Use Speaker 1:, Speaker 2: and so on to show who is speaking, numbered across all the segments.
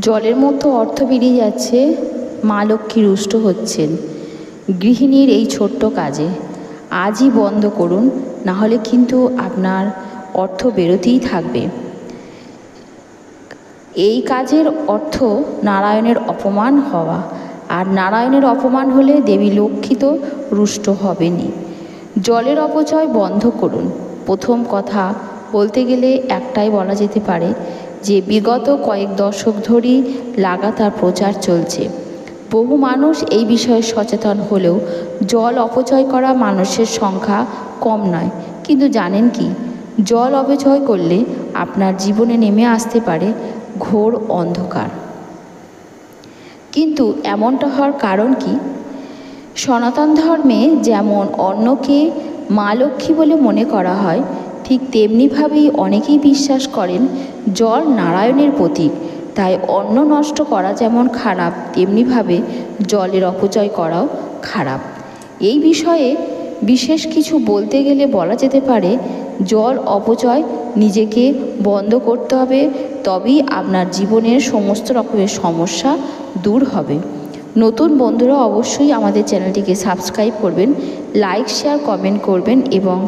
Speaker 1: জলের মতো অর্থ বেরিয়ে যাচ্ছে, মা লক্ষ্মী রুষ্ট হচ্ছেন। গৃহিণীর এই ছোট্ট কাজে। আজই বন্ধ করুন, নাহলে কিন্তু আপনার অর্থ বেরোতেই থাকবে। এই কাজের অর্থ নারায়ণের অপমান হওয়া। আর নারায়ণের অপমান হলে দেবী লক্ষ্মী তো রুষ্ট হবেনই। জলের অপচয় বন্ধ করুন। প্রথম কথা বলতে গেলে একটাই বলা যেতে পারে যে বিগত কয়েক দশক ধরেই লাগাতার প্রচার চলছে। বহু মানুষ এই বিষয়ে সচেতন হলেও জল অপচয় করা মানুষের সংখ্যা কম নয়। কিন্তু জানেন কি? জল অপচয় করলে আপনার জীবনে নেমে আসতে পারে ঘোর অন্ধকার। কিন্তু এমনটা হওয়ার কারণ কি? সনাতন ধর্মে যেমন অন্যকে মা লক্ষ্মী বলে মনে করা হয় ঠিক তেমনিভাবেই অনেকেই বিশ্বাস করেন জল নারায়ণের প্রতীক। তাই অন্ন নষ্ট করা যেমন খারাপ, তেমনিভাবে জলের অপচয় করাও খারাপ। এই বিষয়ে বিশেষ কিছু বলতে গেলে বলা যেতে পারে, জল অপচয় নিজেকে বন্ধ করতে হবে, তবেই আপনার জীবনের সমস্ত রকমের সমস্যা দূর হবে। নতুন বন্ধুরা অবশ্যই আমাদের চ্যানেলটিকে সাবস্ক্রাইব করবেন, লাইক, শেয়ার, কমেন্ট করবেন এবং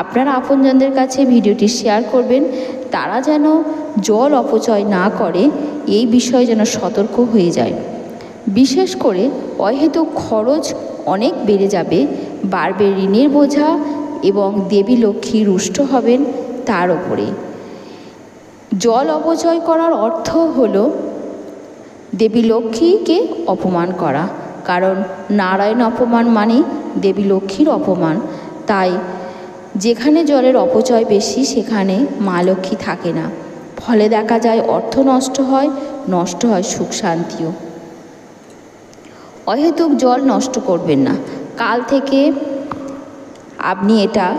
Speaker 1: আপনার আপনজনদের কাছে ভিডিওটি শেয়ার করবেন। তারা যেন জল অপচয় না করে, এই বিষয়ে যেন সতর্ক হয়ে যায়। বিশেষ করে অহেতুক খরচ অনেক বেড়ে যাবে, বাড়বে ঋণের বোঝা এবং দেবী লক্ষ্মী রুষ্ট হবেন তার ওপরে জল অপচয় করার অর্থ হলো দেবী লক্ষ্মীকে অপমান করা। কারণ নারায়ণ অপমান মানে দেবী লক্ষ্মীর অপমান। তাই যেখানে জলের অপচয় বেশি, সেখানে মা লক্ষ্মী থাকে না। ফলে দেখা যায় অর্থ নষ্ট হয় নষ্ট হয় সুখ শান্তিও। অহেতুক জল নষ্ট করবেন না। কাল থেকে আপনি এটা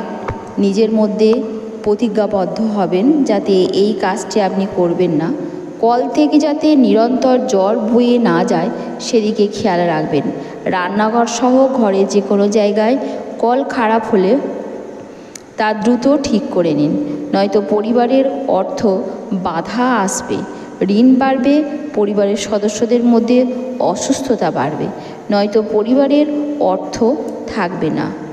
Speaker 1: নিজের মধ্যে প্রতিজ্ঞাবদ্ধ হবেন, যাতে এই কাজটি আপনি করবেন না। কল থেকে যাতে নিরন্তর জল বয়ে না যায়, সেদিকে খেয়াল রাখবেন। রান্নাঘর সহ ঘরে যে কোনো জায়গায় কল খারাপ হলে তা দ্রুত ঠিক করে নিন। নয়তো পরিবারের অর্থ বাধা আসবে। ঋণ বাড়বে, পরিবারের সদস্যদের মধ্যে অসুস্থতা বাড়বে। নয়তো পরিবারের অর্থ থাকবে না।